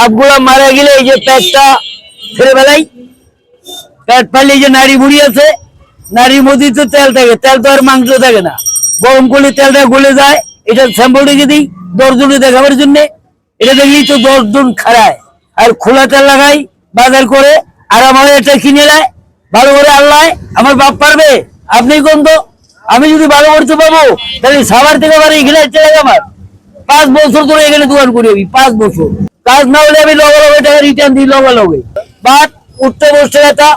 সাপগুলা মারা গেলে এই যে পেটটা ছেড়ে বেলাই পেট ফালি যে নারী বুড়ি আছে তো তেল থাকে, তেল তো আর মাংস থাকে না। গরম করলে তেলটা গলে যায়, এটা শ্যাম্পু রেখে দিই দশজনে দেখাবার জন্য। এটা দেখলেই তো দশজন খাড়ায় আর খোলা তেল লাগাই, বাজার করে, আর আমার এটা কিনে নেয়। ভালো করে আল্লাহ, আমার বাপ পারবে? আপনি কোন তো? আমি যদি ভালো করতে পাবো তাহলে সাবার থেকে আবার এখানে আমার। পাঁচ বছর ধরে এখানে দোকান করি পাঁচ বছর। কাজ না হলে আমি লগে লগে টাকা রিটার্ন দিই, লগে লগে। বাট উঠতে বসতে ব্যথা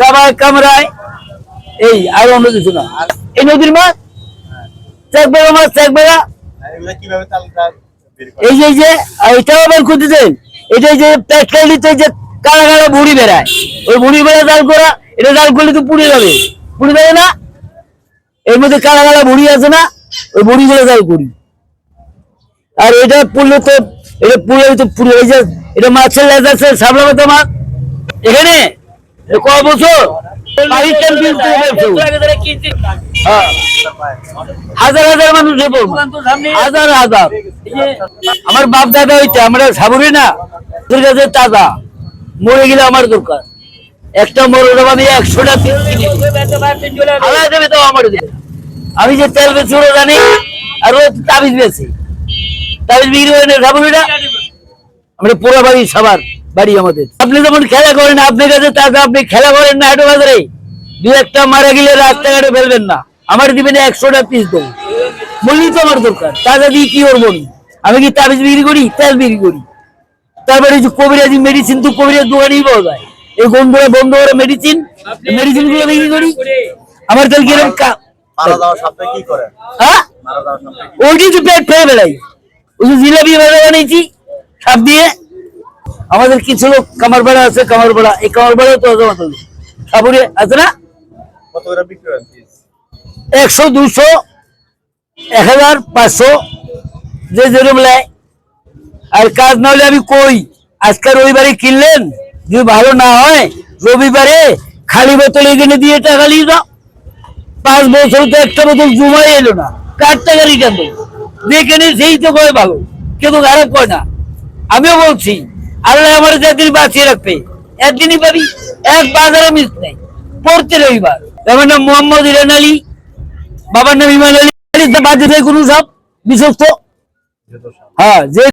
সবাই কামরায়, এই, আর অন্য কিছু না। এই নদীর মাছ? চেক বেড়া মাছ, চেক বেড়া? এই যে এই যে এটাও আবার খুঁজতেছেন। এটা যে প্যাটকালিতে যে কালা কালা বুড়ি বেড়ায়। ওই বুড়ি বেড়া জাল করা, এটা জাল করলে তো পুড়ে যাবে। পুড়ে যাবে না? এর মধ্যে কালা কালা বুড়ি আছে না? ওই বুড়ি গুলো জাল করি। আর এটা পুড়লে তো এটা এই যে এটা মাছের লেজ আছে সাবলা মতো মাছ এখানে? ক বছর? হ্যাঁ। হাজার হাজার মানুষ হাজার হাজার। আমার বাপ দাদা হইতে আমরা সাবরি না? তোর কাছে তাজা। মরে গেলে আমার দরকার। একটা মরে দেবো আমি একশোটা আমার আমি যে তেল ওরা জানি। আর ও তাবিজ বেছে তাবিজ বিক্রি করে না সাবরি না আমরা পুরো বাড়ি সবার বাড়ি আমাদের। আপনি যেমন খেলা করেন আপনার কাছে তাজা আপনি খেলা করেন না হাটে বাজারে। দু একটা মারা গেলে রাস্তাঘাটে ফেলবেন না। আমার দিবেন একশোটা পিস দেবো বললি তো আমার দরকার। তাজা দিয়ে কি করব আমি? আমি কি তাবিজ বিক্রি করি? তেল বিক্রি করি? তারপরে যে কবিরাজি মেডিসিন তো কবিরাজ দোকানেই পাওয়া যায়। এই বন্ধুরা বন্ধ করে মেডিসিন মেডিসিনগুলো বিক্রি করি। আমার তেল কীরকম করে? হ্যাঁ? তো পেট ফেলে বেড়াই ওই যে জিলাপি বেড়া বানিয়েছি সাপ দিয়ে। আমাদের কিছু লোক কামার বেড়া আছে কামার বেড়া এই কামার বেড়া তো আছে। আমাদের সাপুরে আছে না? একশো দুশো এক হাজার পাঁচশো যে যেরকম নেয়। আর কাজ না হলে আমি কই? আজকে রবিবারে কিনলেন? যদি ভালো না হয় রবিবারে খালি বোতল এখানে দিয়ে টাকা নিয়ে যাও পাঁচ বছর তো একটা বোতল জমাই এলো না। কার টাকা রিটার্ন দেবো? যেখানে সেই তো কয় ভালো, কেউ খারাপ কয় না। আমিও বলছি, আল্লাহ আমার একদিন বাঁচিয়ে রাখবে, একদিনই পারি এক বাজারে মিস নেই, পড়তে রবিবার। আমার নাম মোহাম্মদ ইরান আলী, বাবার নাম ইমান আলী বাদ কোনো সব, বিশ্বস্ত। হ্যাঁ যে